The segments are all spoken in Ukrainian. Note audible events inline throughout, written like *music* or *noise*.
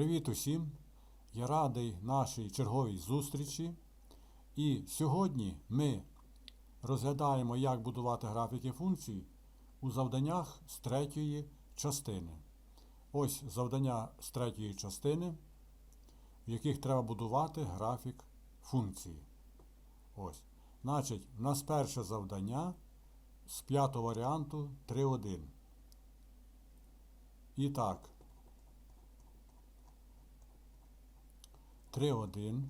Привіт усім! Я радий нашій черговій зустрічі. І сьогодні ми розглядаємо, як будувати графіки функцій у завданнях з третьої частини. Ось завдання з третьої частини, в яких треба будувати графік функції. Ось. Значить, у нас перше завдання з п'ятого варіанту 3.1. І так. 3.1.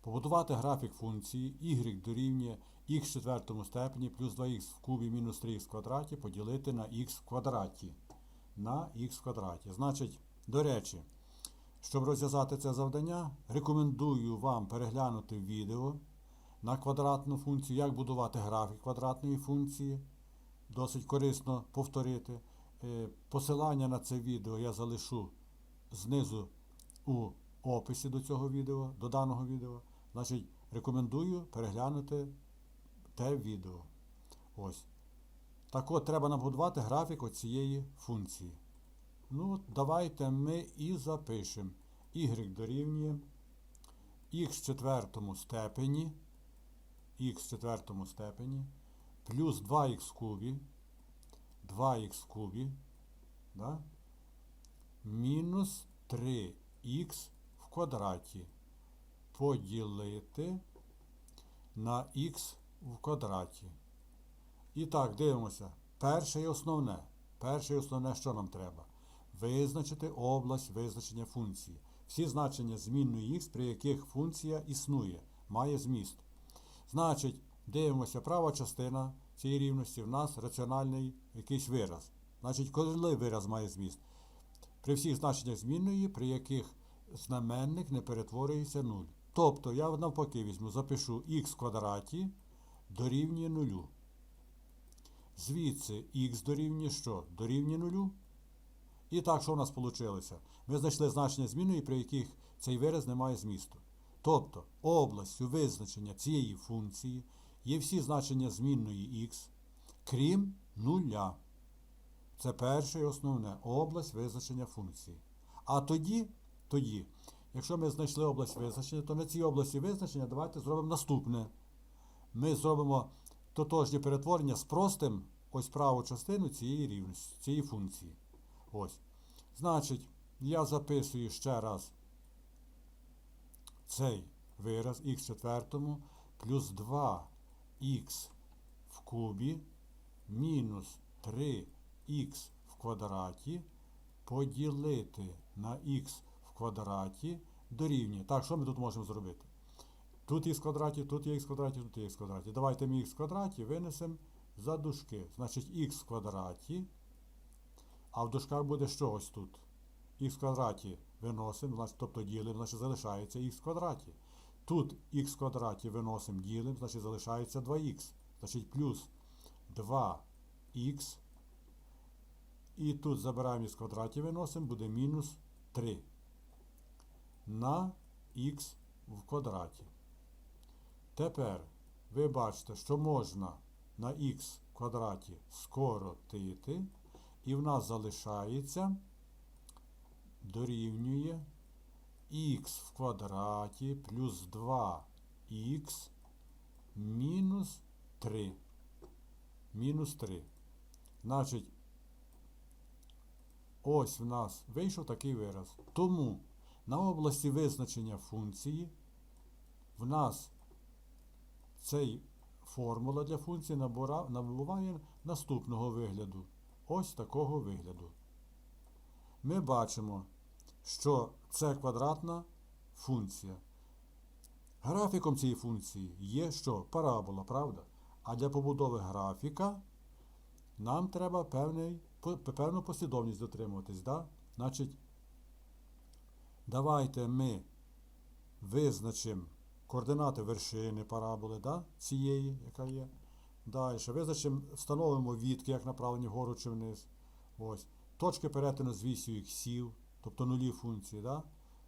Побудувати графік функції y дорівнює х в четвертому степені плюс 2х в кубі мінус 3х в квадраті поділити на х в квадраті. На х в квадраті. Значить, до речі, щоб розв'язати це завдання, рекомендую вам переглянути відео на квадратну функцію, як будувати графік квадратної функції. Досить корисно повторити. Е, Посилання на це відео я залишу знизу у описі до цього відео, до даного відео. Значить, рекомендую переглянути те відео. Ось. Так от, треба набудувати графік оцієї функції. Ну, давайте ми і запишемо. Y дорівнює х в четвертому степені, х в четвертому степені, плюс 2х кубі, 2х кубі, да? Мінус 3х в квадраті поділити на х в квадраті. І так, дивимося. Перше і основне. Перше і основне, що нам треба? Визначити область визначення функції. Всі значення змінної х, при яких функція існує, має зміст. Значить, дивимося, права частина цієї рівності в нас раціональний якийсь вираз. Значить, коли вираз має зміст? При всіх значеннях змінної, при яких знаменник не перетворюється 0. Тобто, я навпаки візьму, запишу х в квадраті дорівнює 0. Звідси х дорівнює що? Дорівнює 0. І так, що у нас вийшло? Ми знайшли значення змінної, при яких цей вираз не має змісту. Тобто, областю визначення цієї функції є всі значення змінної х, крім нуля. Це перше і основне область визначення функції. А тоді, тоді, якщо ми знайшли область визначення, то на цій області визначення давайте зробимо наступне. Ми зробимо тотожні перетворення спростим ось праву частину цієї рівності, цієї функції. Ось. Значить, я записую ще раз цей вираз х четвертому плюс 2х в кубі мінус 3х в квадраті поділити на х в квадраті дорівнює. Так, що ми тут можемо зробити? Тут х в квадраті, тут є х в квадраті, тут є х в квадраті. Давайте ми х в квадраті винесемо за дужки. Значить, х в квадраті. А в дужках буде що ось тут? Х в квадраті виносимо, значить, тобто ділимо, значить залишається х в квадраті. Тут х в квадраті виносимо, ділимо, значить залишається 2х. Значить, плюс 2х. І тут забираємо х в квадраті виносимо, буде мінус 3 на х в квадраті. Тепер ви бачите, що можна на х в квадраті скоротити. І в нас залишається дорівнює х в квадраті плюс 2х мінус 3. Мінус 3. Значить, ось в нас вийшов такий вираз. Тому на області визначення функції в нас цей формула для функції набуває наступного вигляду ось такого вигляду. Ми бачимо, що це квадратна функція. Графіком цієї функції є що? Парабола, правда? А для побудови графіка нам треба певний, певну послідовність дотримуватись. Да? Значить, давайте ми визначимо координати вершини параболи да? цієї, яка є. Далі. Визначимо, встановимо відки, як направлені вгору чи вниз. Ось. Точки перетину з вісю іксів, тобто нулі функції. Да?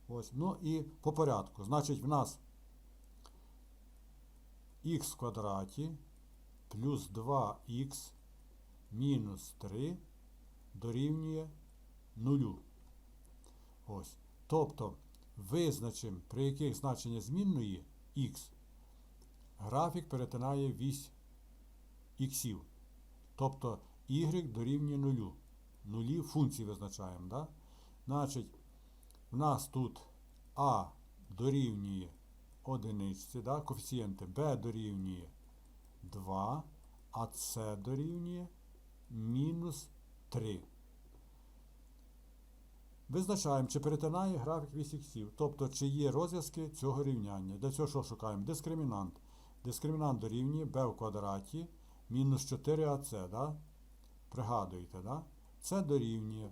Ось. Ну і по порядку. Значить, в нас х в квадраті плюс 2х мінус 3 дорівнює нулю. Ось. Тобто визначимо, при яких значення змінної х графік перетинає вісь іксів. Тобто y дорівнює нулю. Нулі функції визначаємо. Да? Значить, в нас тут а дорівнює одиничці, да? коефіцієнти b дорівнює 2, а c дорівнює мінус 3. Визначаємо, чи перетинає графік вісь іксів, тобто чи є розв'язки цього рівняння. Для цього що шукаємо? Дискримінант. Дискримінант дорівнює b в квадраті мінус 4ac. Да? Пригадуєте, да? це дорівнює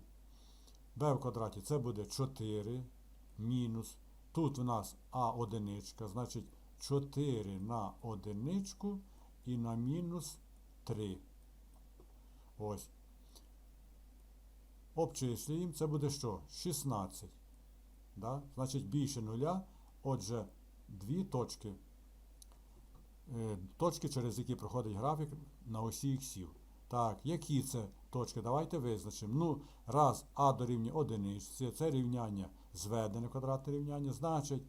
b в квадраті це буде 4 мінус. Тут в нас а одиничка, значить 4 на одиничку і на мінус 3. Ось. Обчислюємо, це буде що? 16. Да? Значить більше нуля. Отже, дві точки. Е, Точки, через які проходить графік на осі іксів. Так, які це точки? Давайте визначимо. Ну, раз А дорівнює одиничці, це рівняння зведене квадратне рівняння. Значить,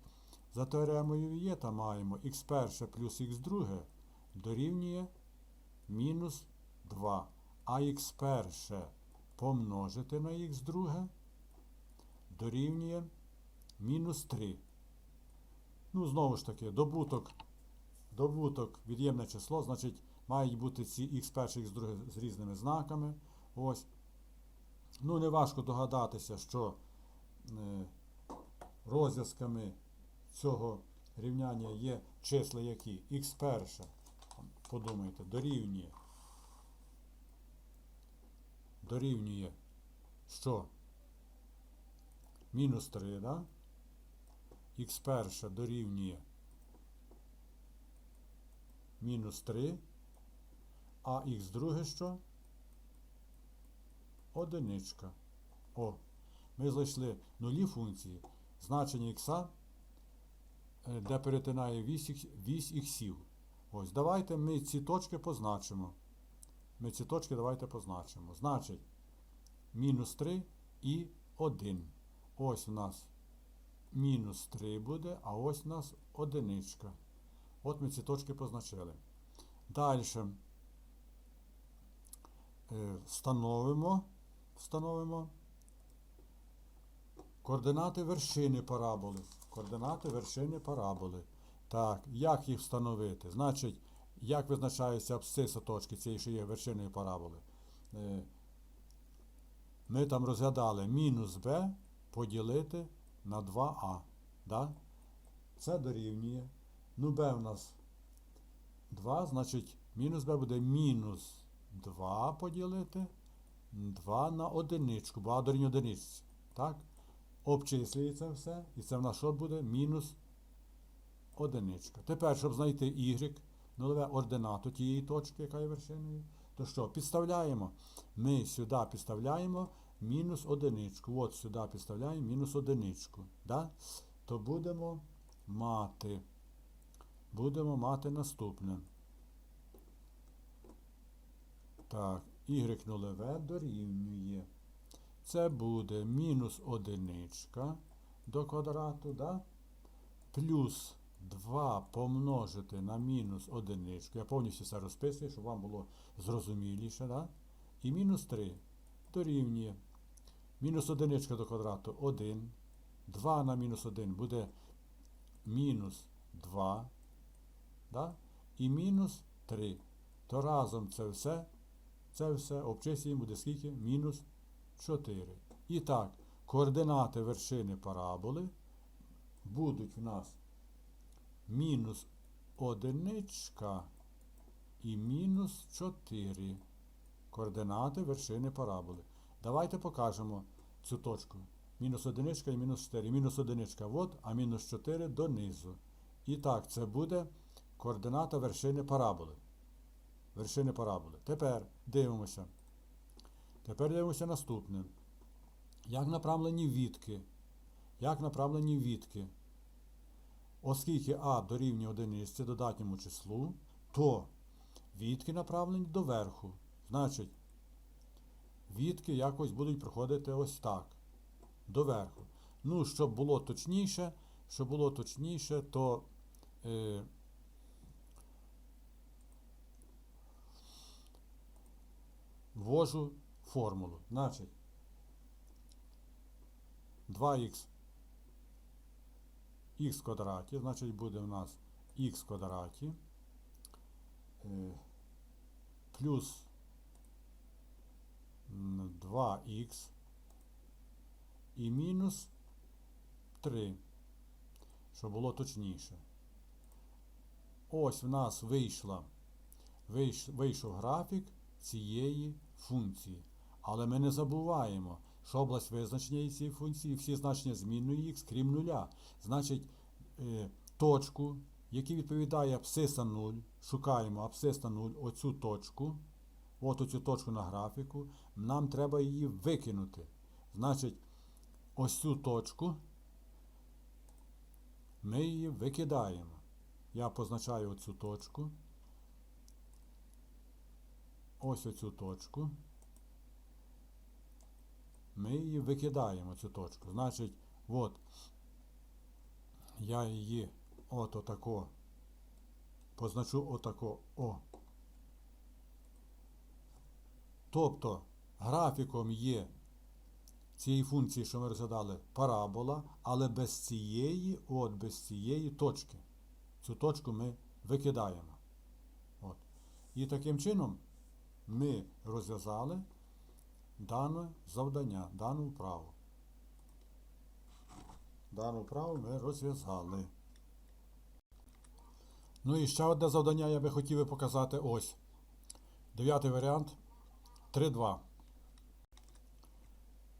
за теоремою Вієта маємо х1 плюс х2 дорівнює мінус 2. А х1 помножити на х2 дорівнює мінус 3. Ну, знову ж таки, добуток, добуток від'ємне число, значить, мають бути ці х1, х2 з різними знаками. Ось. Ну, не важко догадатися, що е, розв'язками цього рівняння є числа які х1, подумайте, дорівнює. Дорівнює що? Мінус 3, да? х1 дорівнює мінус 3, а х2 що? Одиничка. О, ми знайшли нулі функції. Значення х, е, де перетинає вісь іксів. Ось, давайте ми ці точки позначимо. Ми ці точки давайте позначимо. Значить, мінус 3 і 1. Ось у нас мінус 3 буде, а ось у нас одиничка. От ми ці точки позначили. Далі е, встановимо, встановимо координати вершини параболи. Координати вершини параболи. Так, як їх встановити? Значить, як визначається абсциса точки цієї, що є вершиною параболи? Е, Ми там розглядали мінус b поділити на 2а. Да? Це дорівнює. Ну, b у нас 2, значить, мінус b буде мінус 2 поділити 2 на одиничку, бо а дорівнює одиничці. Так? Обчислюється все, і це в нас що буде? Мінус одиничка. Тепер, щоб знайти y, нульове ординату тієї точки, яка є вершиною, то що? Підставляємо. Ми сюди підставляємо мінус одиничку. От сюди підставляємо мінус одиничку. Да? То будемо мати. Будемо мати наступне. Так, y нульове дорівнює. Це буде мінус одиничка до квадрату, да? плюс 2 помножити на мінус одиничку. Я повністю все розписую, щоб вам було зрозуміліше. Да? І мінус 3 дорівнює. Мінус одиничка до квадрату 1. 2 на мінус 1 буде мінус 2. Да? І мінус 3. То разом це все, це все обчислюємо буде скільки? Мінус 4. І так, координати вершини параболи будуть в нас мінус одиничка і мінус 4. Координати вершини параболи. Давайте покажемо цю точку. Мінус одиничка і мінус 4. Мінус одиничка от, а мінус 4 донизу. І так, це буде координата вершини параболи. Вершини параболи. Тепер дивимося. Тепер дивимося наступне. Як направлені відки? Як направлені відки? Оскільки А дорівнює одиниці додатньому числу, то відки направлені доверху. Значить, відки якось будуть проходити ось так. Доверху. Ну, щоб було точніше, щоб було точніше, то е, ввожу формулу. Значить, 2х х квадраті, значить буде у нас х квадраті е, плюс 2х і мінус 3, щоб було точніше. Ось в нас вийшла, вийш, вийшов графік цієї функції. Але ми не забуваємо, що область визначення цієї функції всі значення змінної х, крім нуля. Значить, е, точку, яка відповідає абсциса 0, шукаємо абсциса 0, оцю точку, от оцю точку на графіку, нам треба її викинути. Значить, ось цю точку ми її викидаємо. Я позначаю оцю точку. Ось оцю точку. Ми її викидаємо, цю точку. Значить, от, я її от отако позначу отако О. Тобто графіком є цієї функції, що ми розглядали, парабола, але без цієї, от, без цієї точки. Цю точку ми викидаємо. От. І таким чином ми розв'язали дане завдання, дану вправу. Дану вправу ми розв'язали. Ну і ще одне завдання я би хотів показати ось. Дев'ятий варіант 3.2.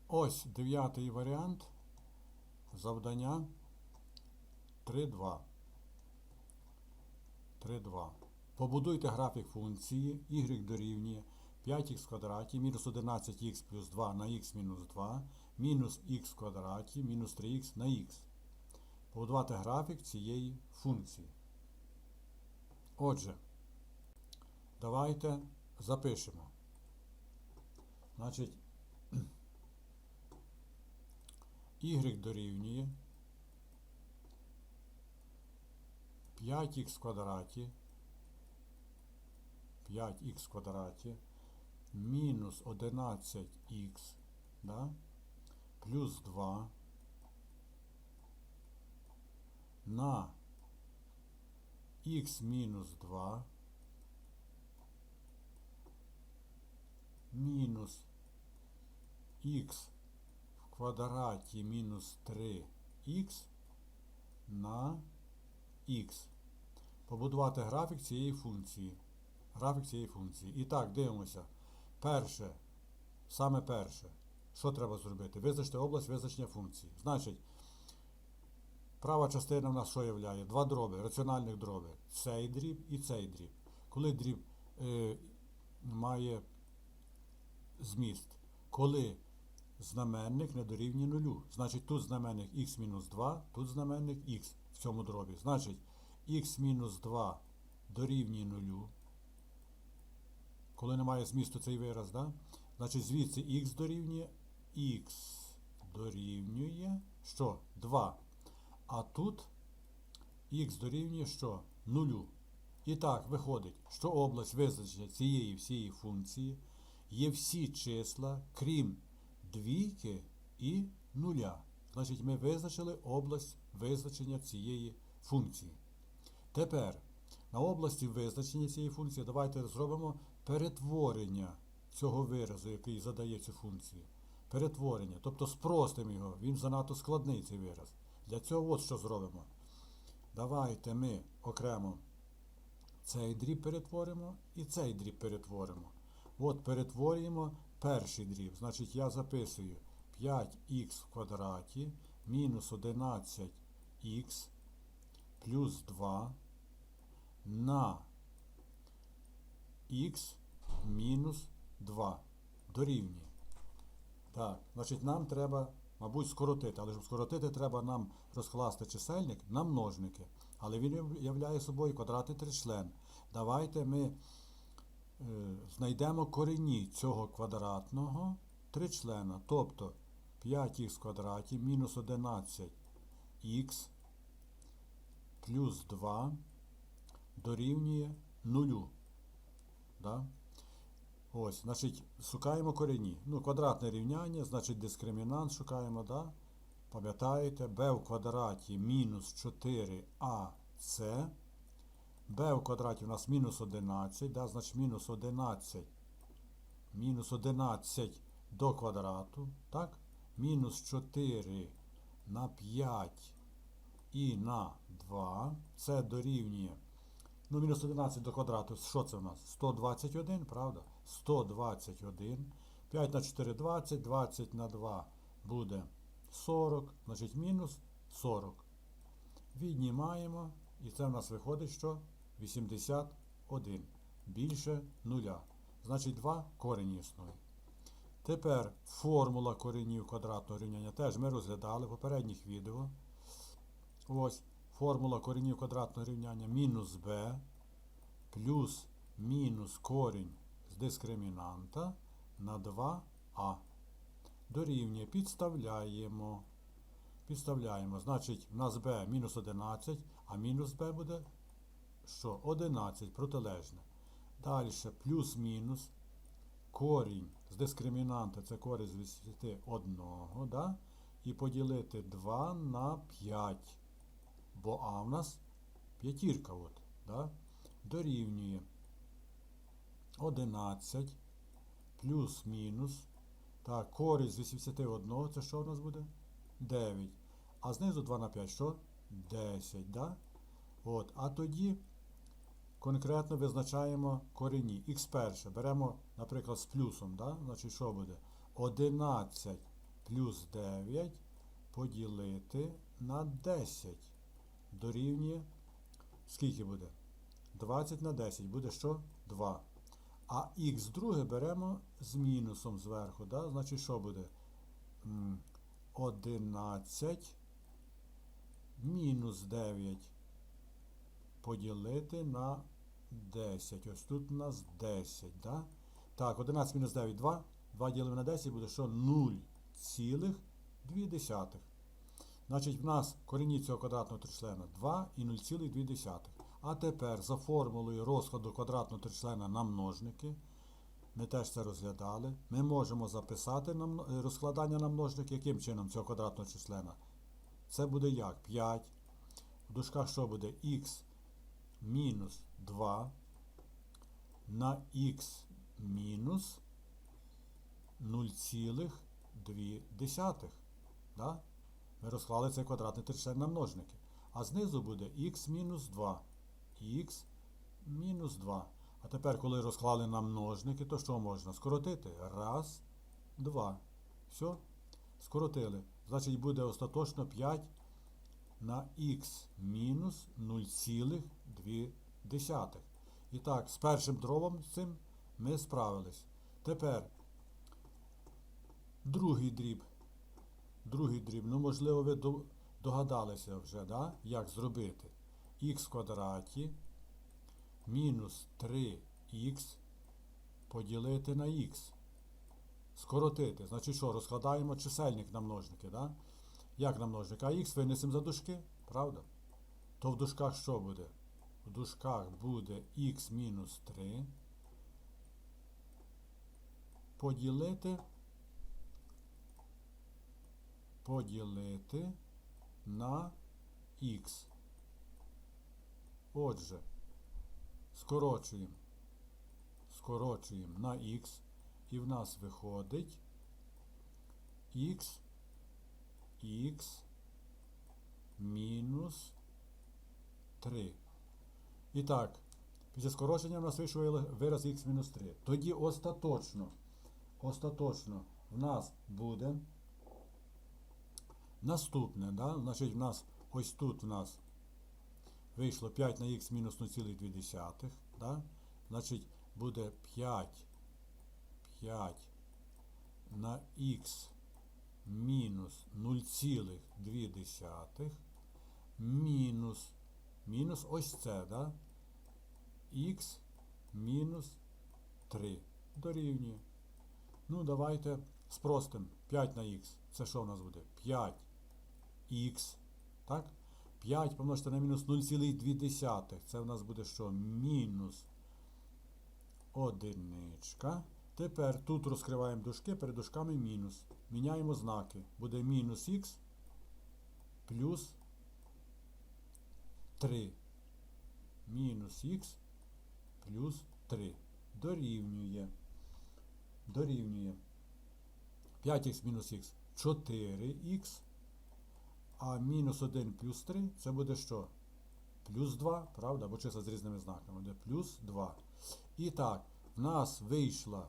Ось дев'ятий варіант завдання 3.2. 3.2. Побудуйте графік функції y дорівнює 5х в квадраті мінус 11х плюс 2 на х мінус 2 мінус х квадраті мінус 3х на х. Побудувати графік цієї функції. Отже, давайте запишемо. Значить, *clears throat* y дорівнює 5х в квадраті 5х в квадраті мінус 11х да, плюс 2 на х мінус 2 мінус х в квадраті мінус 3х на х. Побудувати графік цієї функції. Графік цієї функції. І так, дивимося. Перше, саме перше, що треба зробити? Визначити область визначення функції. Значить, права частина в нас що являє? Два дроби, раціональних дроби. Цей дріб і цей дріб. Коли дріб е, має зміст, коли знаменник не дорівнює нулю. Значить, тут знаменник х-2, тут знаменник х в цьому дробі. Значить, х-2 дорівнює нулю. Коли немає змісту цей вираз, да? значить звідси х дорівнює х дорівнює що? 2. А тут х дорівнює що? Нулю. І так, виходить, що область визначення цієї всієї функції є всі числа, крім двійки і нуля. Значить, ми визначили область визначення цієї функції. Тепер на області визначення цієї функції давайте зробимо перетворення цього виразу, який задає цю функцію. Перетворення, тобто спростимо його, він занадто складний цей вираз. Для цього от що зробимо. Давайте ми окремо цей дріб перетворимо і цей дріб перетворимо. От перетворюємо перший дріб. Значить, я записую 5х в квадраті мінус 11х плюс 2 на х мінус 2 дорівнює. Так, значить, нам треба, мабуть, скоротити, але щоб скоротити, треба нам розкласти чисельник на множники. Але він являє собою квадратний тричлен. Давайте ми е, знайдемо корені цього квадратного тричлена. Тобто 5х в квадраті мінус 11х плюс 2 дорівнює 0. Да? Ось, значить, шукаємо корені. Ну, квадратне рівняння, значить дискримінант шукаємо, да? Пам'ятаєте, b в квадраті мінус 4ac. b в квадраті у нас мінус 11, да? значить мінус 11. Мінус 11 до квадрату, так? Мінус 4 на 5 і на 2. Це дорівнює. Ну, мінус 11 до квадрату. Що це у нас? 121, правда? 121. 5 на 4 20, 20 на 2 буде 40, значить мінус 40. Віднімаємо, і це в нас виходить, що 81. Більше нуля. Значить 2 корені існує. Тепер формула коренів квадратного рівняння теж ми розглядали в попередніх відео. Ось формула коренів квадратного рівняння мінус b плюс мінус корінь з дискримінанта на 2а. Дорівнює підставляємо. Підставляємо. Значить, в нас b мінус 11, а мінус b буде що? 11 протилежне. Далі плюс-мінус. Корінь з дискримінанта це корінь з 81, да? і поділити 2 на 5. Бо А в нас п'ятірка. от, да? Дорівнює 11 плюс-мінус. Так, корінь з 81, це що в нас буде? 9. А знизу 2 на 5, що? 10. Да? От, А тоді конкретно визначаємо корені. Х перше. Беремо, наприклад, з плюсом. Да? Значить, що буде? 11 плюс 9 поділити на 10. Дорівнює. Скільки буде? 20 на 10 буде що? 2. А х друге беремо з мінусом зверху. Да? Значить, що буде? 11 мінус 9 поділити на 10. Ось тут у нас 10. Да? Так, 11 мінус 9 2. 2 ділимо на 10 буде що? 0,2. Значить, в нас корені цього квадратного тричлена 2 і 0,2. А тепер за формулою розкладу квадратного тричлена на множники. Ми теж це розглядали. Ми можемо записати розкладання на множники, яким чином цього квадратного числена. Це буде як? 5. В дужках що буде? х мінус 2 на х мінус 0,2. Да? Ми розклали цей квадратний тричлен на множники. А знизу буде х мінус 2. Х мінус 2. А тепер, коли розклали на множники, то що можна? Скоротити? Раз, два. Все. Скоротили. Значить, буде остаточно 5 на х мінус 0,2. І так, з першим дробом з цим ми справились. Тепер другий дріб. Другий дріб. Ну, можливо, ви догадалися вже, да? як зробити. х квадраті мінус 3х поділити на х. Скоротити. Значить що, розкладаємо чисельник на множники, да? Як на множник? А х винесемо за дужки, правда? То в дужках що буде? В дужках буде х мінус 3. Поділити. Поділити на х. Отже, скорочуємо. Скорочуємо на х. І в нас виходить х, х мінус 3. І так, після скорочення в нас вийшов вираз х мінус 3. Тоді остаточно, остаточно в нас буде наступне. Да? Значить, в нас ось тут в нас вийшло 5 на х мінус 0,2. Да? Значить, буде 5, 5 на х мінус 0,2 мінус, мінус ось це, да? х мінус 3. Дорівнює. Ну, давайте спростимо. 5 на х. Це що в нас буде? 5х. Так? 5 помножити на мінус 0,2. Це в нас буде що? Мінус одиничка. Тепер тут розкриваємо дужки, перед дужками мінус. Міняємо знаки. Буде мінус х плюс 3. Мінус х плюс 3. Дорівнює. Дорівнює. 5х мінус х 4х. А мінус 1 плюс 3 це буде що? Плюс 2, правда? Бо числа з різними знаками. Буде плюс 2. І так, в нас вийшла,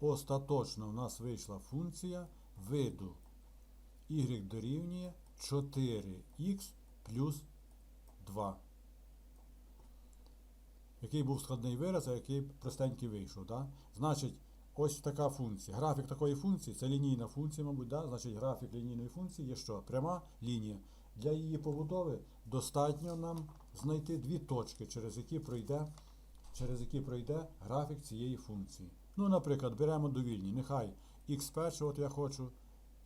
остаточно в нас вийшла функція виду y дорівнює 4х плюс 2. Який був складний вираз, а який простенький вийшов. Да? Значить, ось така функція. Графік такої функції це лінійна функція, мабуть. Да? Значить, графік лінійної функції є що? Пряма лінія. Для її побудови достатньо нам знайти дві точки, через які пройде, через які пройде графік цієї функції. Ну, наприклад, беремо довільні. Нехай х перше, от я хочу,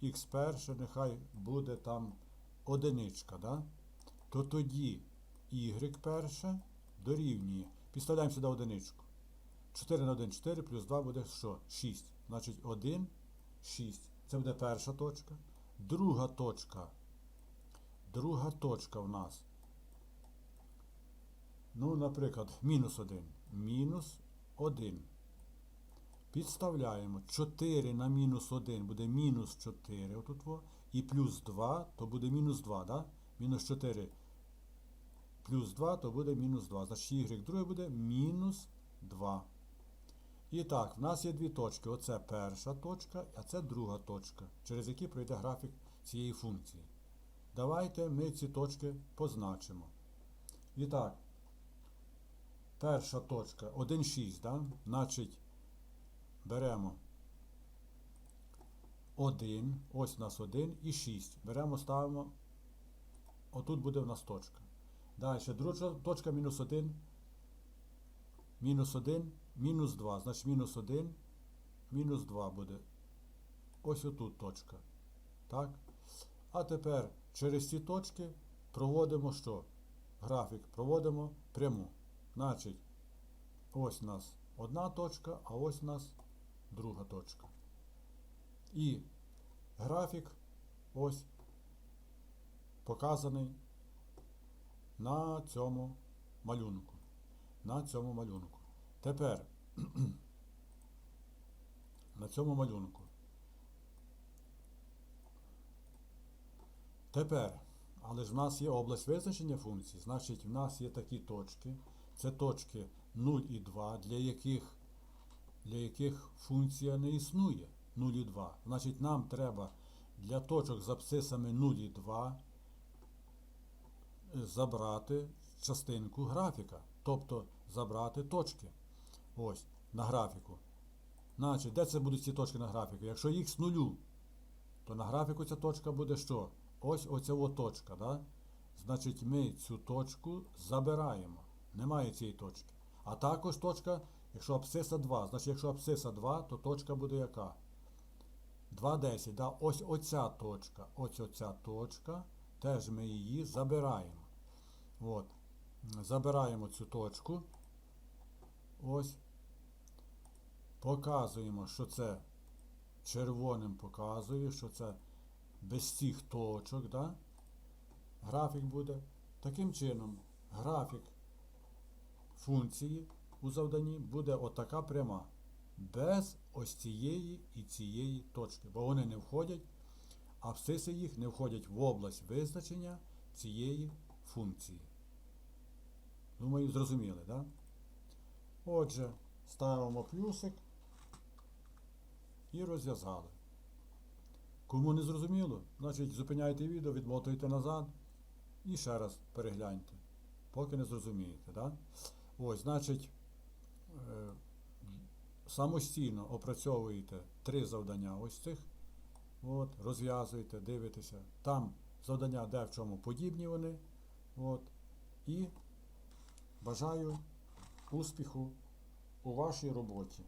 х перше, нехай буде там одиничка. Да? То тоді y перше дорівнює. Підставляємо сюди одиничку. 4 на 1 4 плюс 2 буде що? 6. Значить 1, 6. Це буде перша точка. Друга точка. Друга точка в нас. Ну, наприклад, мінус 1. Мінус 1. Підставляємо 4 на мінус 1 буде мінус 4. Отут во. І плюс 2, то буде мінус 2, да? Мінус 4 плюс 2, то буде мінус 2. Значить, y друге буде мінус 2. І так, в нас є дві точки. Оце перша точка, а це друга точка, через які пройде графік цієї функції. Давайте ми ці точки позначимо. І так, перша точка 1,6, да? значить, беремо 1, ось у нас 1 і 6. Беремо, ставимо, отут буде в нас точка. Далі, друга точка мінус 1, мінус 1, мінус 2. Значить, мінус 1, мінус 2 буде. Ось отут точка. Так? А тепер через ці точки проводимо що? Графік проводимо пряму. Значить, ось у нас одна точка, а ось у нас друга точка. І графік ось показаний на цьому малюнку. На цьому малюнку. Тепер *clears throat* на цьому малюнку. Тепер, але ж в нас є область визначення функцій, значить в нас є такі точки. Це точки 0 і 2, для яких, для яких функція не існує. 0 і 2. Значить, нам треба для точок з абсцисами 0 і 2 забрати частинку графіка. Тобто забрати точки. Ось, на графіку. Значить, де це будуть ці точки на графіку? Якщо х нулю, то на графіку ця точка буде що? Ось оця от точка. Да? Значить, ми цю точку забираємо. Немає цієї точки. А також точка, якщо абсциса 2. Значить, якщо абсциса 2, то точка буде яка? 2,10. Да? Ось оця точка. Ось оця точка. Теж ми її забираємо. От. Забираємо цю точку. Ось. Показуємо, що це червоним показує, що це без цих точок. Да? Графік буде. Таким чином, графік функції у завданні буде отака пряма. Без ось цієї і цієї точки. Бо вони не входять, абсциси їх не входять в область визначення цієї функції. Думаю, зрозуміли, так? Да? Отже, ставимо плюсик і розв'язали. Кому не зрозуміло, значить зупиняйте відео, відмотуйте назад і ще раз перегляньте, поки не зрозумієте. Да? Ось, значить, е, самостійно опрацьовуєте три завдання ось цих. От, розв'язуєте, дивитеся. Там завдання, де в чому подібні вони. От, і бажаю успіху у вашій роботі.